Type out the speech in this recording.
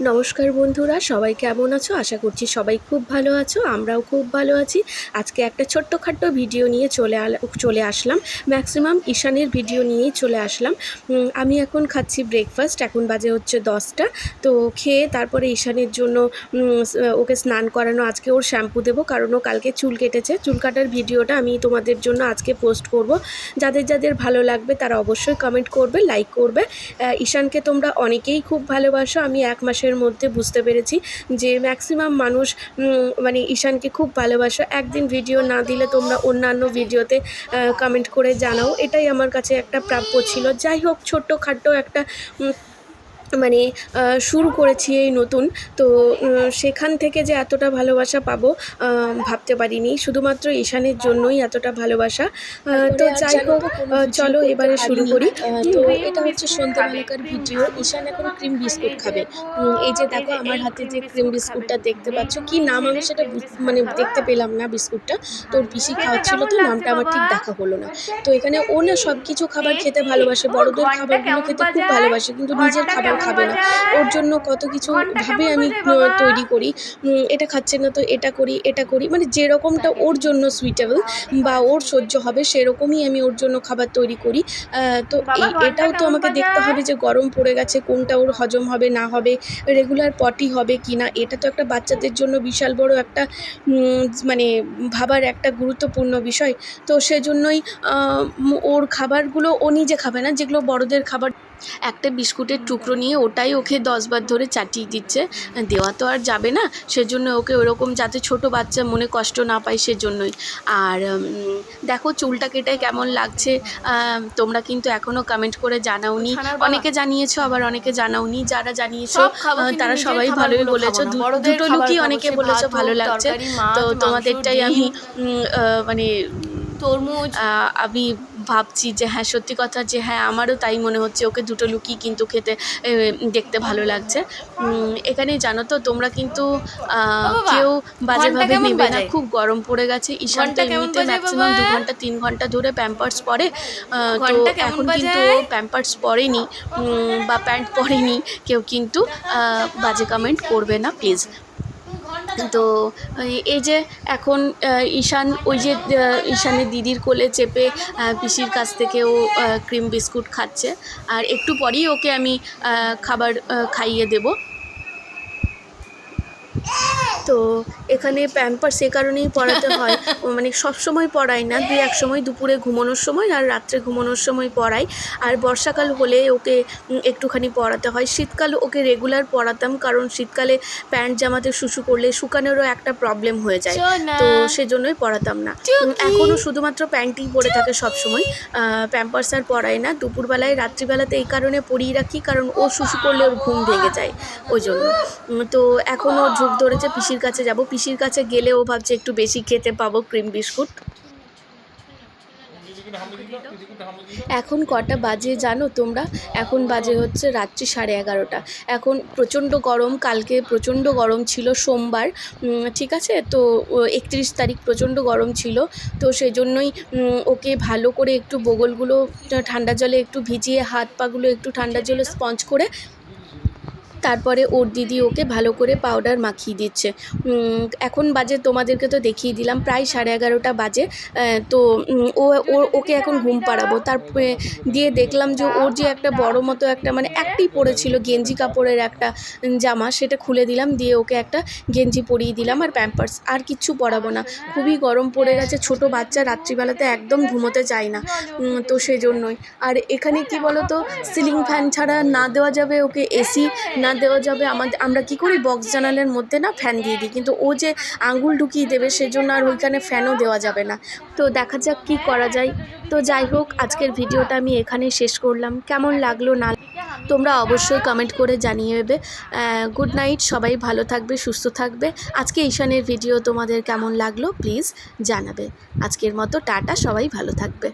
নমস্কার বন্ধুরা, সবাই কেমন আছো? আশা করছি সবাই খুব ভালো আছো, আমরাও খুব ভালো আছি। আজকে একটা ছোট্টখাট্ট ভিডিও নিয়ে চলে চলে আসলাম। ম্যাক্সিমাম ঈশানের ভিডিও নিয়েই চলে আসলাম। আমি এখন খাচ্ছি ব্রেকফাস্ট এখন বাজে হচ্ছে দশটা। তো খেয়ে তারপরে ঈশানের জন্য ওকে স্নান করানো, আজকে ওর শ্যাম্পু দেবো, কারণ ও কালকে চুল কেটেছে। চুল কাটার ভিডিওটা আমি তোমাদের জন্য আজকে পোস্ট করব। যাদের যাদের ভালো লাগবে, তারা অবশ্যই কমেন্ট করবে লাইক করবে। ঈশানকে তোমরা অনেকেই খুব ভালোবাসো, আমি এক মাসের মধ্যে বুঝতে পেরেছি যে ম্যাক্সিমাম মানুষ মানে ঈশানকে খুব ভালোবাসো। একদিন ভিডিও না দিলে তোমরা অন্যান্য ভিডিওতে কমেন্ট করে জানাও। এটাই আমার কাছে একটা প্রাপ্য ছিল। যাই হোক ছোট্ট খাট্ট একটা মানে শুরু করেছি এই নতুন। তো সেখান থেকে যে এতটা ভালোবাসা পাবো ভাবতে পারিনি। শুধুমাত্র ঈশানের জন্যই এতটা ভালোবাসা। তো যাই হোক চলো এবারে শুরু করি। তো এটা হচ্ছে সন্ধ্যাবেলাকার ভিডিও। ঈশান এখন ক্রিম বিস্কুট খাবে। এই যে দেখো আমার হাতে যে ক্রিম বিস্কুটটা দেখতে পাচ্ছ কি নাম আমি সেটা মানে দেখতে পেলাম না বিস্কুটটা তো পিসি খাওয়াচ্ছিল তো নামটা আমার ঠিক দেখা হলো না। তো এখানে ও না সব কিছু খাবার খেতে ভালোবাসে। বড়দের খাবারগুলো খেতে খুব ভালোবাসে কিন্তু নিজের খাবার খাবে না। ওর জন্য কত কিছু ভাবে আমি তৈরি করি। এটা খাচ্ছে না তো এটা করি এটা করি। মানে যেরকমটা ওর জন্য সুইটেবল বা ওর সহ্য হবে সেরকমই আমি ওর জন্য খাবার তৈরি করি। তো এটাও তো আমাকে দেখতে হবে যে গরম পড়ে গেছে কোনটা ওর হজম হবে না হবে রেগুলার পটি হবে কি না। এটা তো একটা বাচ্চাদের জন্য বিশাল বড় একটা মানে ভাবার একটা গুরুত্বপূর্ণ বিষয়। তো সেজন্যই ওর খাবারগুলো ও নিজে খাবে না যেগুলো বড়দের খাবার একটা বিস্কুটের টুকরো নিয়ে ওটাই ওকে দশবার ধরে চাটিয়ে দিচ্ছে। দেওয়া তো আর যাবে না সেজন্য ওকে ওরকম যাতে ছোট বাচ্চা মনে কষ্ট না পায় সেজন্যই। আর দেখো চুলটা কেটে কেমন লাগছে তোমরা কিন্তু এখনও কমেন্ট করে জানাওনি। অনেকে জানিয়েছো আবার অনেকে জানাওনি। যারা জানিয়েছো তারা সবাই ভালোই বলেছ। দুটো লুকই অনেকে বলেছ ভালো লাগছে। তো তোমাদেরটাই আমি মানে তরমুজ। আমি ভাবছি যে হ্যাঁ সত্যি কথা যে হ্যাঁ আমারও তাই মনে হচ্ছে। ওকে দুটো লুকই কিন্তু খেতে দেখতে ভালো লাগছে। এখানে জানো তো তোমরা কিন্তু কেউ বাজেভাবে নেবে না। খুব গরম পড়ে গেছে। ঈশান তো ঘণ্টা কেমন এমনিতে ম্যাক্সিমাম দু ঘণ্টা তিন ঘণ্টা ধরে প্যাম্পার্স পরে। তো এখন কিন্তু প্যাম্পার্স পরেনি বা প্যান্ট পরেনি। কেউ কিন্তু বাজে কমেন্ট করবে না প্লিজ তো, এই- যে এখন ঈশান, ওই যে ঈশানের দিদির কোলে চেপে পিসির কাছ থেকে ও ক্রিম বিস্কুট খাচ্ছে। আর একটু পরেই ওকে আমি খাবার খাইয়ে দেবো। তো এখানে প্যাম্পার্স এ কারণেই পড়াতে হয়। মানে সব সময় পড়াই না দুই এক সময় দুপুরে ঘুমানোর সময় আর রাত্রে ঘুমানোর সময় পড়াই আর বর্ষাকাল হলে ওকে একটুখানি পড়াতে হয়। শীতকাল ওকে রেগুলার পড়াতাম কারণ শীতকালে প্যান্ট জামাতে শুশু করলে শুকানোরও একটা প্রবলেম হয়ে যায়। তো সেজন্যই পড়াতাম না। এখনও শুধুমাত্র প্যান্টই পরে থাকে সবসময়। প্যাম্পার্স আর পরাই না। দুপুরবেলায় রাত্রিবেলাতে এই কারণে পরিয়ে রাখি কারণ ও শুশু করলে ওর ঘুম ভেঙে যায়। ওই জন্য। তো এখনও ও ধরেছে ধরেছে পিসির কাছে যাব। পিসির কাছে গেলে ও ভাবছে একটু বেশি খেতে পাবো ক্রিম বিস্কুট। এখন কটা বাজে জানো তোমরা? এখন বাজে হচ্ছে রাত্রি সাড়ে এগারোটা। এখন প্রচণ্ড গরম, কালকে প্রচণ্ড গরম ছিল সোমবার ঠিক আছে? তো একত্রিশ তারিখ প্রচণ্ড গরম ছিল। তো সেই জন্যই ওকে ভালো করে একটু বগলগুলো, ঠান্ডা জলে একটু ভিজিয়ে, হাত পাগুলো একটু ঠান্ডা জলে স্পঞ্জ করে তারপরে ওর দিদি ওকে ভালো করে পাউডার মাখিয়ে দিচ্ছে। এখন বাজে তোমাদেরকে তো দেখিয়ে দিলাম, প্রায় সাড়ে এগারোটা বাজে। তো ও ওকে এখন ঘুম পাড়াবো। তারপরে দিয়ে দেখলাম যে ওর যে একটা বড় মতো একটা মানে একটি পরেছিল, গেঞ্জি কাপড়ের একটা জামা, সেটা খুলে দিলাম, দিয়ে ওকে একটা গেঞ্জি পরিয়ে দিলাম আর প্যাম্পার্স আর কিচ্ছু পরাবো না। খুবই গরম পড়ে গেছে, ছোট বাচ্চা রাত্রিবেলাতে একদম ঘুমোতে চায় না। তো সেই জন্যই আর এখানে কি বলো তো সিলিং ফ্যান ছাড়া না দেওয়া যাবে ওকে এসি না দেওয়া যাবে। আমাদের আমরা কি করি? বক্স জানালের মধ্যে না ফ্যান দিয়ে দিই। কিন্তু ও যে আঙ্গুল ঢুকিয়ে দেবে, সেজন্য আর ওইখানে ফ্যানও দেওয়া যাবে না। তো দেখা যাক কি করা যায়। তো যাই হোক, আজকের ভিডিওটা আমি এখানেই শেষ করলাম। কেমন লাগল না তোমরা অবশ্যই কমেন্ট করে জানিয়ে দেবে গুড নাইট সবাই ভালো থাকবে, সুস্থ থাকবে। আজকে ঈশানের ভিডিও তোমাদের কেমন লাগল? প্লিজ জানাবে। আজকের মতো টাটা, সবাই ভালো থাকবে।